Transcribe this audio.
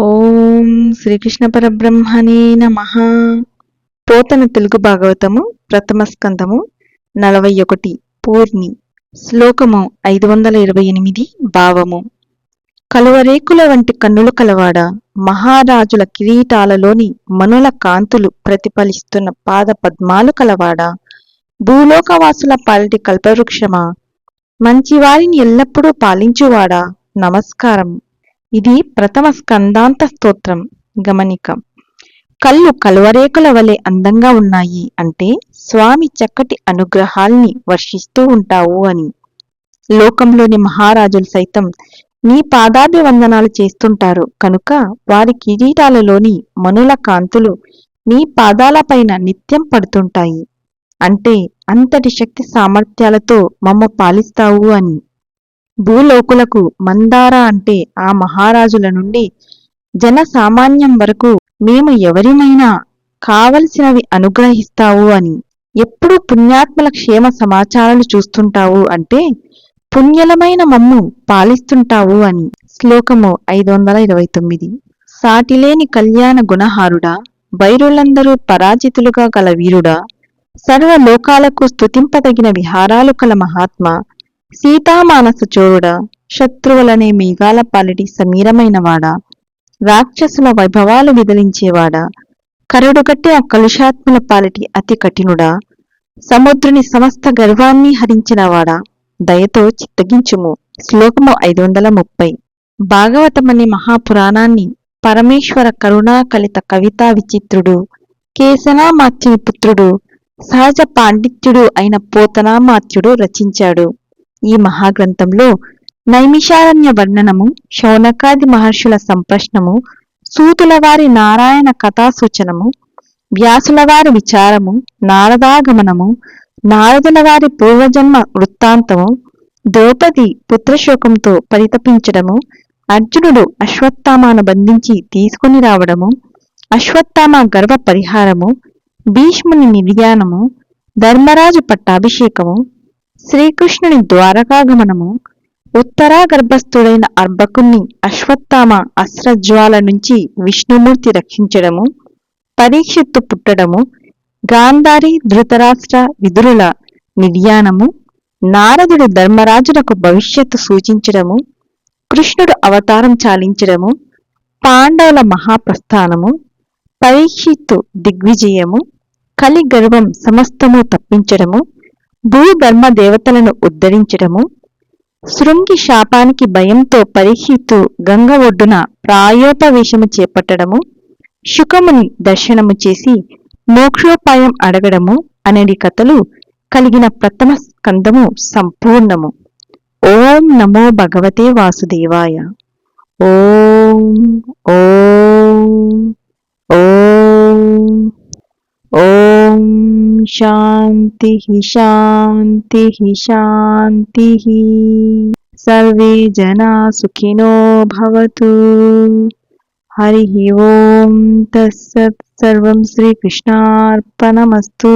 ఓం శ్రీకృష్ణ పరబ్రహ్మణే నమ. పోతన తెలుగు భాగవతము ప్రథమ స్కందము నలభై ఒకటి పూర్ణి శ్లోకము ఐదు వందల ఇరవై ఎనిమిది భావము. కలువరేకుల వంటి కన్నులు కలవాడ మహారాజుల కిరీటాలలోని మనుల కాంతులు ప్రతిఫలిస్తున్న పాద పద్మాలు కలవాడ భూలోకవాసుల పాలిటి కల్పవృక్షమా. మంచివారిని ఎల్లప్పుడూ పాలించువాడా. నమస్కారం ఇది ప్రథమ స్కందాంత స్తోత్రం. గమనిక. కళ్ళు కలువరేకుల వలె అందంగా ఉన్నాయి అంటే స్వామి చక్కటి అనుగ్రహాల్ని వర్షిస్తూ ఉంటావు అని. లోకంలోని మహారాజులు సైతం నీ పాదాభి వందనాలు చేస్తుంటారు. కనుక వారి కిరీటాలలోని మనుల కాంతులు నీ పాదాలపైన నిత్యం పడుతుంటాయి. అంటే అంతటి శక్తి సామర్థ్యాలతో మమ్మ పాలిస్తావు అని. భూలోకులకు మందార అంటే ఆ మహారాజుల నుండి జన సామాన్యం వరకు మేము ఎవరినైనా కావలసినవి అనుగ్రహిస్తావు అని. ఎప్పుడు పుణ్యాత్మల క్షేమ సమాచారాలు చూస్తుంటావు అంటే పుణ్యలమైన మమ్ము పాలిస్తుంటావు అని. శ్లోకము ఐదు వందల ఇరవై తొమ్మిది. సాటిలేని కళ్యాణ గుణహారుడా బైరులందరూ పరాజితులుగా గల వీరుడా సర్వలోకాలకు స్థుతింపదగిన విహారాలు కల మహాత్మా సీతామానసు చోరుడ శత్రువులనే మేఘాల పాలిటి సమీరమైనవాడా రాక్షసుల వైభవాలు విదిలించేవాడా ఆ కలుషాత్ముల పాలిటి అతి కఠినుడా సముద్రుని సమస్త గర్వాన్ని హరించినవాడా దయతో చిత్తగించుము. శ్లోకము ఐదు వందల ముప్పై భాగవతమని మహాపురాణాన్ని పరమేశ్వర కరుణా కలిత కవితా విచిత్రుడు కేశనామాత్యుని పుత్రుడు సహజ పాండిత్యుడు అయిన పోతనామాత్యుడు రచించాడు. ఈ మహాగ్రంథంలో నైమిషారణ్య వర్ణనము శౌనకాది మహర్షుల సంప్రశ్నము సూతుల వారి నారాయణ కథాసూచనము వ్యాసుల వారి విచారము నారదాగమనము నారదుల వారి పూర్వజన్మ వృత్తాంతము ద్రౌపది పుత్రశోకంతో పరితపించడము అర్జునుడు అశ్వత్థామాను బంధించి తీసుకుని రావడము అశ్వత్థామ గర్వ పరిహారము భీష్ముని నిర్యాణము ధర్మరాజు పట్టాభిషేకము శ్రీకృష్ణుని ద్వారకాగమనము ఉత్తరా గర్భస్థుడైన అర్భకుణ్ణి అశ్వత్థామ అస్త్రజ్వాల నుంచి విష్ణుమూర్తి రక్షించడము పరీక్షిత్తు పుట్టడము గాంధారి ధృతరాష్ట్ర విదురుల నిర్యాణము నారదుడు ధర్మరాజునకు భవిష్యత్తు సూచించడము కృష్ణుడు అవతారం చాలించడము పాండవుల మహాప్రస్థానము పరీక్షిత్తు దిగ్విజయము కలి గర్వం సమస్తము తప్పించడము భూధర్మ దేవతలను ఉద్ధరించటము శృంగి శాపానికి భయంతో పరీక్షిత్తు గంగ ఒడ్డున ప్రాయోపవేశము చేపట్టడము శుకముని దర్శనము చేసి మోక్షోపాయం అడగడము అనేది కథలు కలిగిన ప్రథమ స్కందము సంపూర్ణము. ఓం నమో భగవతే వాసుదేవాయ. ఓం ఓం ఓం ఓం శాంతి శాంతి శాంతి సర్వే జనా సుఖినో భవతు హరి ఓం తత్సత్ సర్వం శ్రీకృష్ణార్పణమస్తు